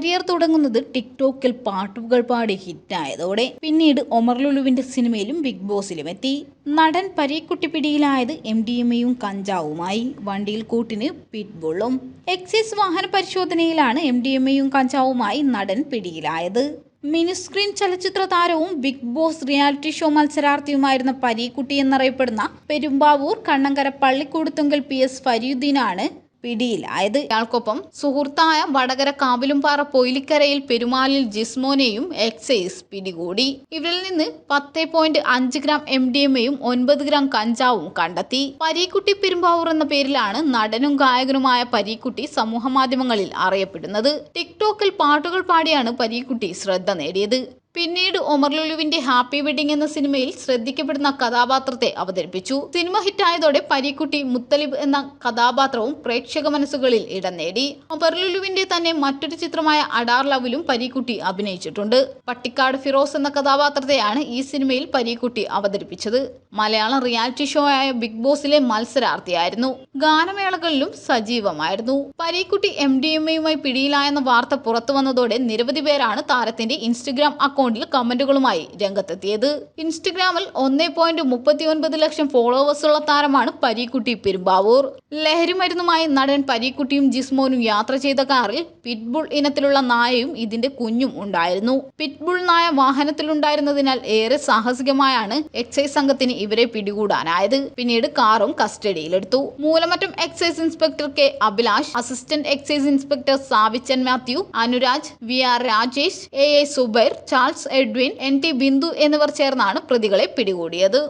Career തുടങ്ങുന്നത് ടിക്ടോക്കിൽ പാട്ടുകൾ പാടി ഹിറ്റായതോടെ പിന്നീട് ഒമർ ലുലുവിന്റെ സിനിമയിലും ബിഗ് ബോസിലും എത്തി നടൻ പരീക്കുട്ടി പിടിയിലായത് എം ഡി എം എയും കഞ്ചാവുമായി. വണ്ടിയിൽ കൂട്ടിന് പിറ്റ്ബുള്ളും എക്സൈസ് വാഹന പരിശോധനയിലാണ് എം ഡി എം എയും കഞ്ചാവുമായി നടൻ പിടിയിലായത്. മിനിസ്ക്രീൻ ചലച്ചിത്ര താരവും ബിഗ് ബോസ് റിയാലിറ്റി ഷോ മത്സരാർത്ഥിയുമായിരുന്ന പരീക്കുട്ടി എന്നറിയപ്പെടുന്ന പെരുമ്പാവൂർ കണ്ണങ്കര പള്ളിക്കൂടുത്തുങ്കൽ പി എസ് ഫരീദ്ദീനാണ് പിടിയിലായത് ഇയാൾക്കൊപ്പം സുഹൃത്തായ വടകര കാവിലുംപാറ പൊയിലിക്കരയിൽ പെരുമാലിൽ ജിസ്മോനെയും എക്സൈസ് പിടികൂടി. ഇവരിൽ നിന്ന് പത്ത് പോയിന്റ് അഞ്ച് ഗ്രാം എം ഡി എം എയും ഒൻപത് ഗ്രാം കഞ്ചാവും കണ്ടെത്തി. പരീക്കുട്ടി പെരുമ്പാവൂർ എന്ന പേരിലാണ് നടനും ഗായകനുമായ പരീക്കുട്ടി സമൂഹമാധ്യമങ്ങളിൽ അറിയപ്പെടുന്നത്. ടിക്ടോക്കിൽ പാട്ടുകൾ പാടിയാണ് പരീക്കുട്ടി ശ്രദ്ധ നേടിയത്. പിന്നീട് ഒമർ ലുലുവിന്റെ ഹാപ്പി വെഡിങ് എന്ന സിനിമയിൽ ശ്രദ്ധിക്കപ്പെടുന്ന കഥാപാത്രത്തെ അവതരിപ്പിച്ചു. സിനിമ ഹിറ്റായതോടെ പരീക്കുട്ടി മുത്തലിബ് എന്ന കഥാപാത്രവും പ്രേക്ഷക മനസ്സുകളിൽ ഇടം നേടി. ഒമർ ലുലുവിന്റെ തന്നെ മറ്റൊരു ചിത്രമായ അഡാർ ലവിലും പരീക്കുട്ടി അഭിനയിച്ചിട്ടുണ്ട്. പട്ടിക്കാട് ഫിറോസ് എന്ന കഥാപാത്രത്തെയാണ് ഈ സിനിമയിൽ പരീക്കുട്ടി അവതരിപ്പിച്ചത്. മലയാളം റിയാലിറ്റി ഷോ ആയ ബിഗ് ബോസിലെ മത്സരാർത്ഥിയായിരുന്നു. ഗാനമേളകളിലും സജീവമായിരുന്നു. പരീക്കുട്ടി എം ഡി എം എയുമായി പിടിയിലായെന്ന വാർത്ത പുറത്തു വന്നതോടെ നിരവധി പേരാണ് താരത്തിന്റെ ഇൻസ്റ്റഗ്രാം അക്കൗണ്ടിൽ കമന്റുകളുമായി രംഗത്തെത്തിയത്. ഇൻസ്റ്റഗ്രാമിൽ ഒന്നേ ലക്ഷം ഫോളോവേഴ്സുള്ള താരമാണ് പരീക്കുട്ടി പെരുമ്പാവൂർ. ലഹരി മരുന്നുമായി നടൻ പരീക്കുട്ടിയും ജിസ്മോനും യാത്ര ചെയ്ത കാറിൽ പിറ്റ്ബുൾ ഇനത്തിലുള്ള നായയും ഇതിന്റെ കുഞ്ഞും ഉണ്ടായിരുന്നു. പിറ്റ്ബുൾ നായ വാഹനത്തിലുണ്ടായിരുന്നതിനാൽ ഏറെ സാഹസികമായാണ് എക്സൈസ് സംഘത്തിന് ഇവരെ പിടികൂടാനായത്. പിന്നീട് കാറും കസ്റ്റഡിയിലെടുത്തു. Moolamattom excise inspector K Abhilash assistant excise inspector Savichan Mathew Anuraj V R Rajesh A A Subair Charles Edwin N T Bindu എന്നിവർ ചേർന്നാണ് പ്രതികളെ പിടികൂടിയത്.